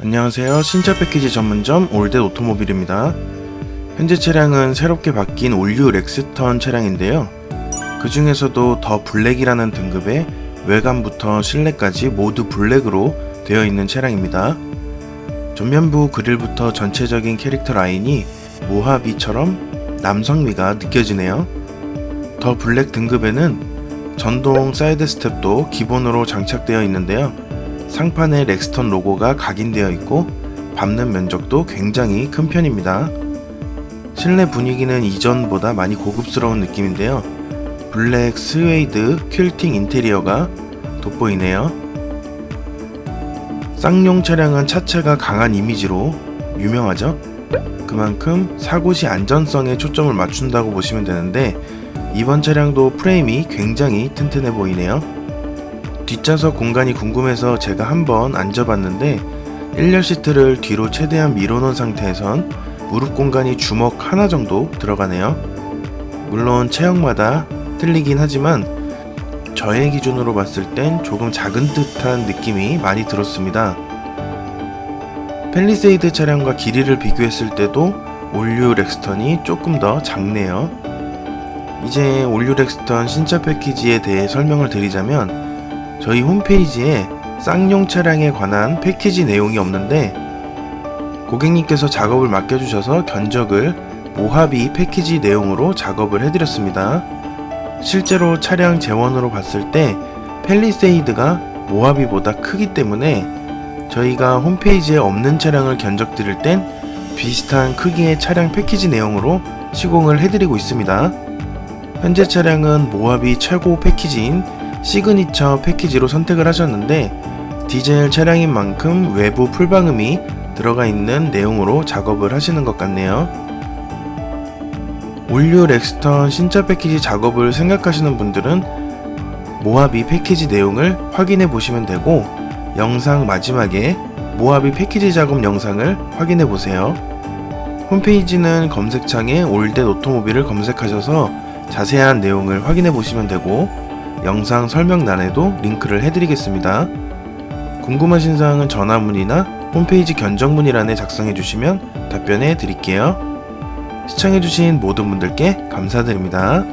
안녕하세요. 신차 패키지 전문점 올댓 오토모빌입니다. 현재 차량은 새롭게 바뀐 올류 렉스턴 차량인데요. 그 중에서도 더 블랙이라는 등급의 외관부터 실내까지 모두 블랙으로 되어 있는 차량입니다. 전면부 그릴부터 전체적인 캐릭터 라인이 모하비처럼 남성미가 느껴지네요. 더 블랙 등급에는 전동 사이드 스텝도 기본으로 장착되어 있는데요. 상판에 렉스턴 로고가 각인되어 있고 밟는 면적도 굉장히 큰 편입니다. 실내 분위기는 이전보다 많이 고급스러운 느낌인데요. 블랙 스웨이드 퀼팅 인테리어가 돋보이네요. 쌍용 차량은 차체가 강한 이미지로 유명하죠. 그만큼 사고 시 안전성에 초점을 맞춘다고 보시면 되는데 이번 차량도 프레임이 굉장히 튼튼해 보이네요. 뒷좌석 공간이 궁금해서 제가 한번 앉아봤는데 1열 시트를 뒤로 최대한 밀어놓은 상태에선 무릎 공간이 주먹 하나 정도 들어가네요. 물론 체형마다 틀리긴 하지만 저의 기준으로 봤을 땐 조금 작은 듯한 느낌이 많이 들었습니다. 펠리세이드 차량과 길이를 비교했을 때도 올류 렉스턴이 조금 더 작네요. 이제 올류 렉스턴 신차 패키지에 대해 설명을 드리자면 저희 홈페이지에 쌍용 차량에 관한 패키지 내용이 없는데 고객님께서 작업을 맡겨주셔서 견적을 모하비 패키지 내용으로 작업을 해드렸습니다. 실제로 차량 재원으로 봤을 때 펠리세이드가 모하비보다 크기 때문에 저희가 홈페이지에 없는 차량을 견적 드릴 땐 비슷한 크기의 차량 패키지 내용으로 시공을 해드리고 있습니다. 현재 차량은 모하비 최고 패키지인 시그니처 패키지로 선택을 하셨는데 디젤 차량인 만큼 외부 풀방음이 들어가 있는 내용으로 작업을 하시는 것 같네요. 올류 렉스턴 신차 패키지 작업을 생각하시는 분들은 모하비 패키지 내용을 확인해 보시면 되고 영상 마지막에 모하비 패키지 작업 영상을 확인해 보세요. 홈페이지는 검색창에 올댓 오토모빌을 검색하셔서 자세한 내용을 확인해 보시면 되고 영상 설명란에도 링크를 해드리겠습니다. 궁금하신 사항은 전화 문의나 홈페이지 견적 문의란에 작성해 주시면 답변해 드릴게요. 시청해 주신 모든 분들께 감사드립니다.